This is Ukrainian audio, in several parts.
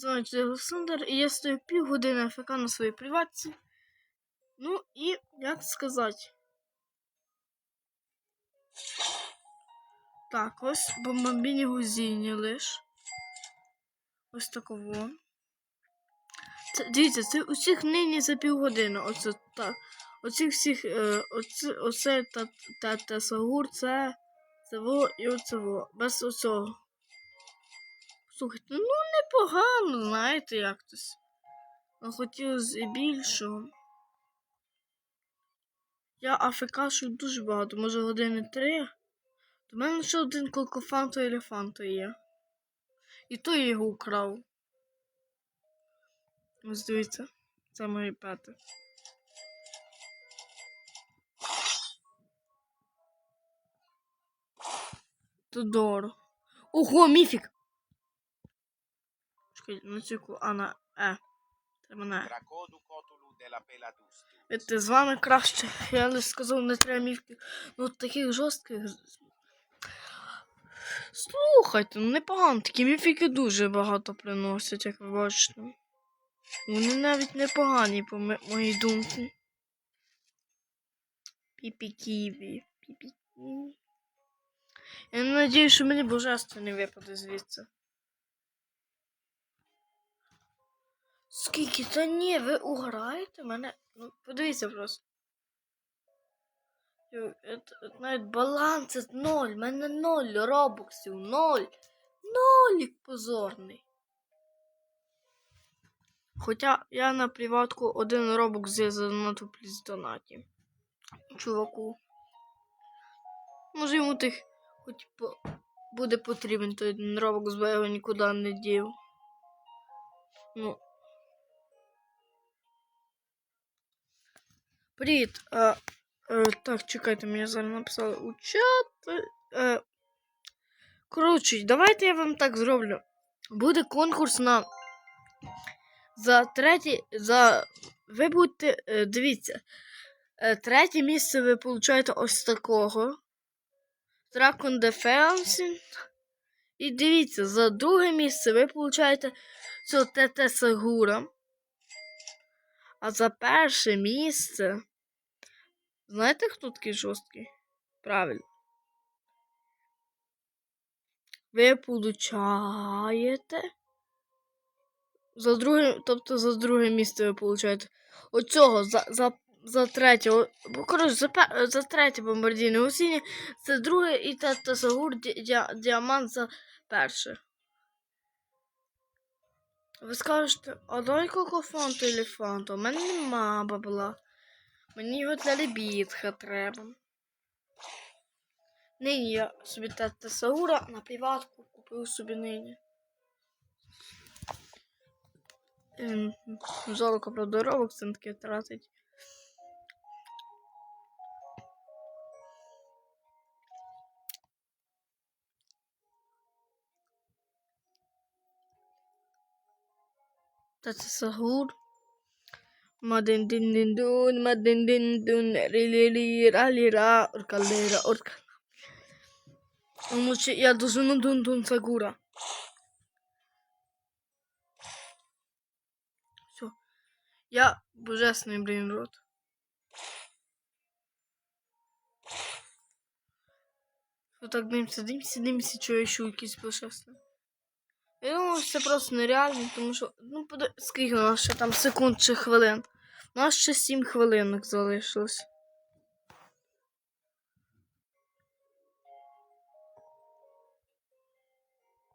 Звати Олександр, і я стою півгодини АФК на своїй приватці. Ну і як сказати. Так, ось бомбомбіні гузіні лиш. Ось такого. Це, дивіться, це усіх нині за півгодини. Оце так. Оцих всіх, е, оце, оце та, та, та Сагур, це, це во і оце во. Без оцього. Слухайте, ну непогано, знаєте, як тось. Хотілося більшого. Я АФКшу дуже багато, може години три. До мене лише один колкофанто елефанто є. І то я його украв. Ось дивіться, це мої пети. Тодоро. Ого, міфік! Чекай, на цю а на Е. Це з вами краще. Я лише сказав, не треба міфки. Ну таких жорстких. Слухайте, ну непогано. Такі міфіки дуже багато приносять, як ви бачите. Вони навіть непогані, по моїй думці. Піпі-ківі. Піпі-ківі. Я надію, що мені божественний випаде звідси. Скільки? Та ні, ви уграєте мене? Ну, подивіться просто. Навіть баланс ноль, в мене ноль робоксів, ноль. Нолік позорний. Хоча я на приватку один робокс я заноту плюс донаті. Чуваку. Може йому тих хоч по... буде потрібен той один робокс, бо я його нікуди не дів. Ну. Привіт. А, е, так, чекайте, мені зараз написали у чат. Е, коротше, давайте я вам так зроблю. Буде конкурс на. За третє. За. Ви будете. е, дивіться. Третє місце ви получаєте ось такого. Dragon Defense. І дивіться, за друге місце ви получаєте цього ТТ Сагура. А за перше місце. Знаєте, хто такий жорсткий? Правильно. Ви получаєте. За друге, тобто за друге місце ви получаєте. Оцього за, за, за третє. бо, Коротше, за, за третє бомбардійне гусіння. Це друге і та, та Сагур ді, діа- діамант за перше. Ви скажете, а дай кокофонту елефанту. У мене нема бабла. Мені його для лебідка треба. Нині я собі тета Саура на приватку купив собі нині. Ем, Жалко, правда, робок це таке тратить. Тета Саур. Madin din din dun, madin din dun, рілі ралі ра, оркалера, орка. Лучше я дожину дун дун сагура. Все. Я божественний блін рот. Вот так дивимося, дивимося, дивимося, що я ще якийсь божественний. Я думаю, що це просто нереально, тому що, ну, поди... скільки у нас ще там секунд чи хвилин? У нас ще 7 хвилинок залишилось.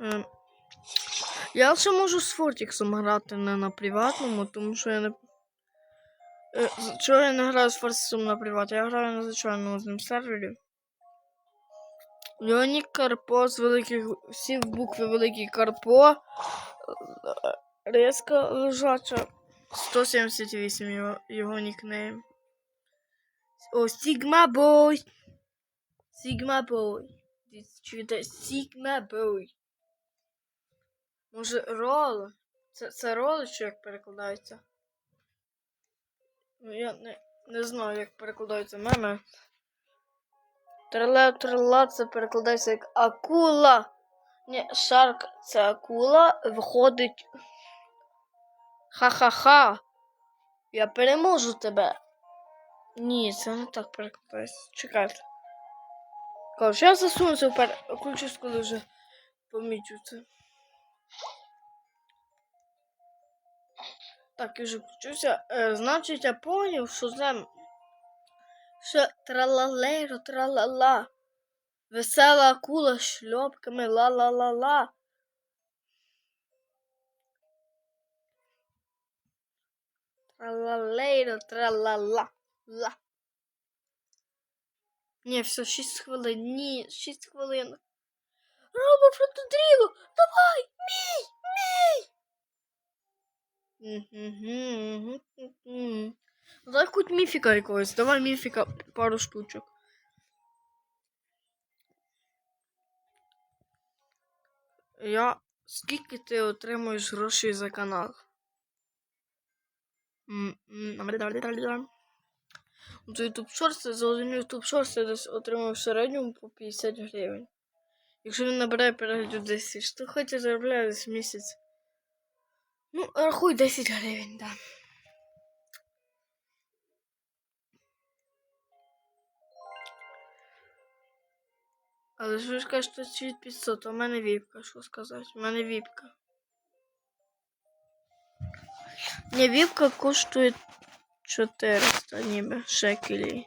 Ем, Я лише можу з Фортіксом грати не на приватному, тому що я не. Е, Чого я не граю з Фортіксом на приваті? Я граю на звичайному з ним сервері. Леонік Карпо з великих всі букви Великий Карпо. Резка лежача. 178 його, його нікнейм. О, Сігма Бой. Сігма Бой. Чуєте? Сігма Бой. Може, рол? Це, це рол, чи як перекладається? Ну, я не, не знаю, як перекладаються меми. Треле трела це перекладається як акула. Ні, шарк це акула. Виходить. Ха-ха-ха. Я переможу тебе. Ні, це не так перекладається. Чекайте. Коротше, я засуну це вперед. Включусь, коли помічу це. Так, я вже включуся. Е, значить, я поняв, що це. Що тралалейро, тралала. Весела акула з шльопками ла-ла-ла-ла. Тралалейро, тралала. Ла. Ні, все, 6 хвилин. Ні, 6 хвилин. Роба фронтодріло! Давай! Мій! Мій! Угу, Дай хоч міфіка якогось. Давай міфіка пару штучок. Я. Скільки ти отримуєш грошей за канал? За YouTube Shorts, за один YouTube Shorts я десь отримав в середньому по 50 гривень. Якщо він набирає переглядів 10, то хоч я заробляю десь місяць. Ну, рахуй 10 гривень. Да. Але ж ви ж кажете, від 500, а в мене віпка, що сказати? У мене віпка. Ні, віпка коштує 400 ніби шекелів.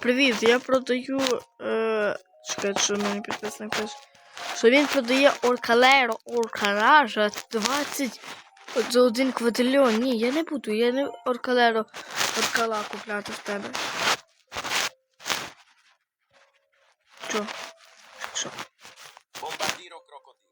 Привіт, я продаю. Е, чекайте, що мені підписник пише. Що він продає Оркалеро Оркаража 20 за один квадрильон. Ні, я не буду, я не Оркалеро Оркала купляти в тебе. Що? Що? Bombardiro crocodilo.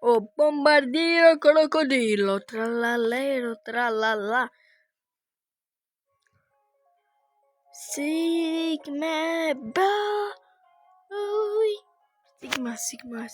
О, бомбардіро крокодило, тралалеро, тралала. Сігме ба. Сігма, сігма.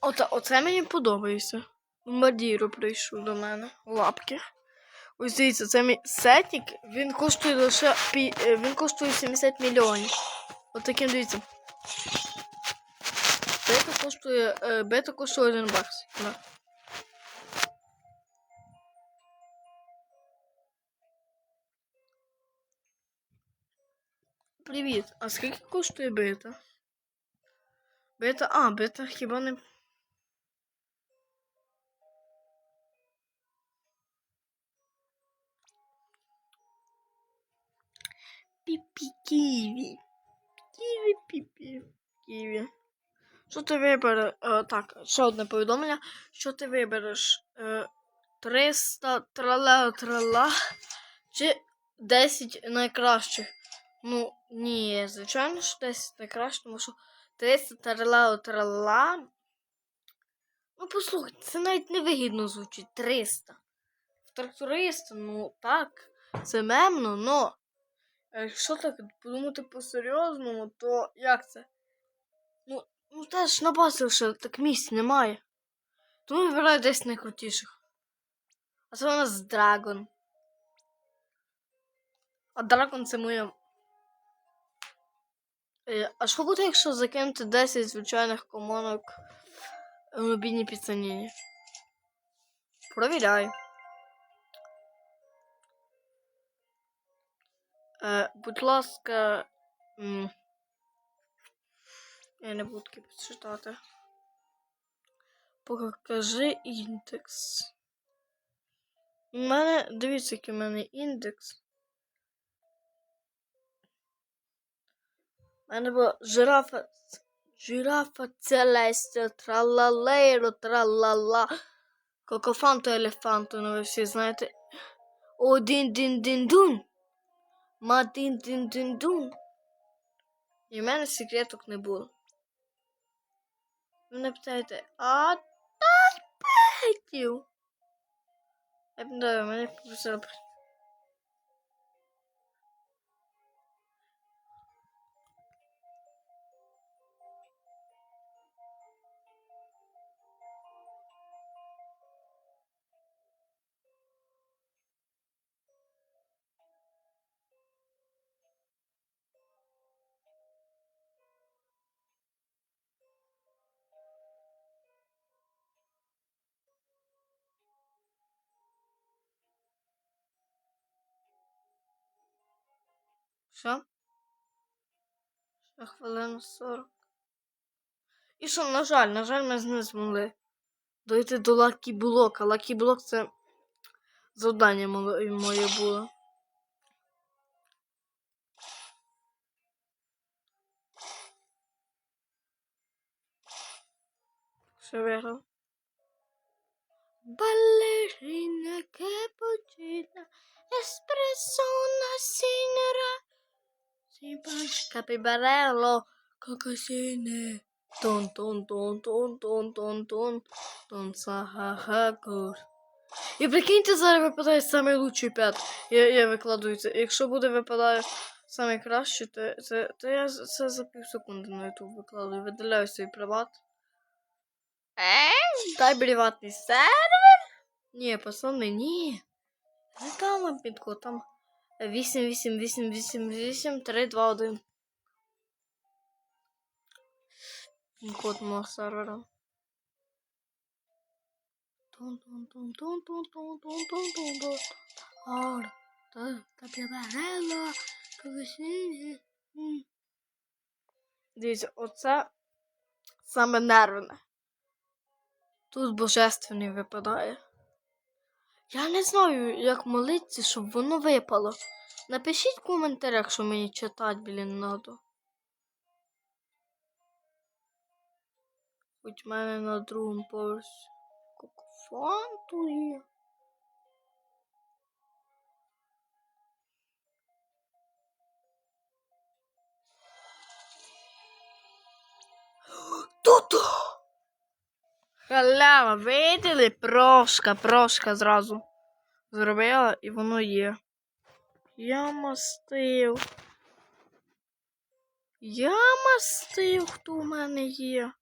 Оце, оце мені подобається. Бомбардіро прийшов до мене. Лапки. Ось дивіться, це мій сетник. Він коштує лише е, він коштує 70 мільйонів. От таким дивіться. Бета коштує. Е, бета коштує 1 бакс. Да. Привіт. А скільки коштує бета? Бета. А, бета хіба не. Піпі ківі. Ківі піпі. Ківі. Що ти вибереш? Е, так, ще одне повідомлення. Що ти вибереш? Е, 300 трала трала чи 10 найкращих? Ну, ні, звичайно, що 10 найкращих, тому що 300 трала трала. Ну, послухай, це навіть невигідно звучить. 300. В тракториста, ну так, це мемно, но. А якщо так подумати по-серйозному, то як це? Ну, ну теж на базі лише так місць немає. Тому вибираю десь найкрутіших. А це у нас Драгон. А Драгон це моє. Е, А що буде, якщо закинути 10 звичайних комонок в мобільній підсаніні? Провіряю. Е, будь ласка. Я не буду підчитати. Покажи індекс. У мене. Дивіться, який у мене індекс. У мене була жирафа. Жирафа целестя, тралалейро, тралала. Кокофанту елефанту, ну ви всі знаєте. Один дин дин дун. Мадин тин тин дун. І в мене секреток не було. Ви мене питаєте, а петів. Я б не мене попросили. Що? Ще хвилину 40. І що, на жаль, на жаль, ми не змогли дойти до Лакі Блока. Лакі Блок це завдання моє було. Що виграв? Балерина капучина, еспресона сінера, сіпаш капібарело, кокосіне. Тон тон тон тон тон тон тон сахахакур. І прикиньте, зараз випадає самий лучший п'ят. Я, я викладую це. Якщо буде випадає самий кращий, то, це, то я це за пів секунди на YouTube викладую. Видаляю свій приват. Е? Дай приватний сервер? Ні, пацани, ні. Не там вам підкод, там 8, 8, 8, 8, 8, 3, 2, 1. Код мого сервера. Дивіться, оце саме нервне. Тут божественний випадає. Я не знаю, як молитися, щоб воно випало. Напишіть в коментарях, що мені читати, блін, надо. Хоч в мене на другому поверсі. Фанту є. Тут! Халява, видели? Прошка, прошка зразу зробила і воно є. Я мастив. Я мастив, хто в мене є.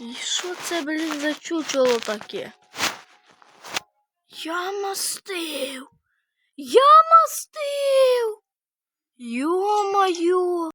І що це, блін, за чучело таке? Я мастив. Я мастив. Йо-моє.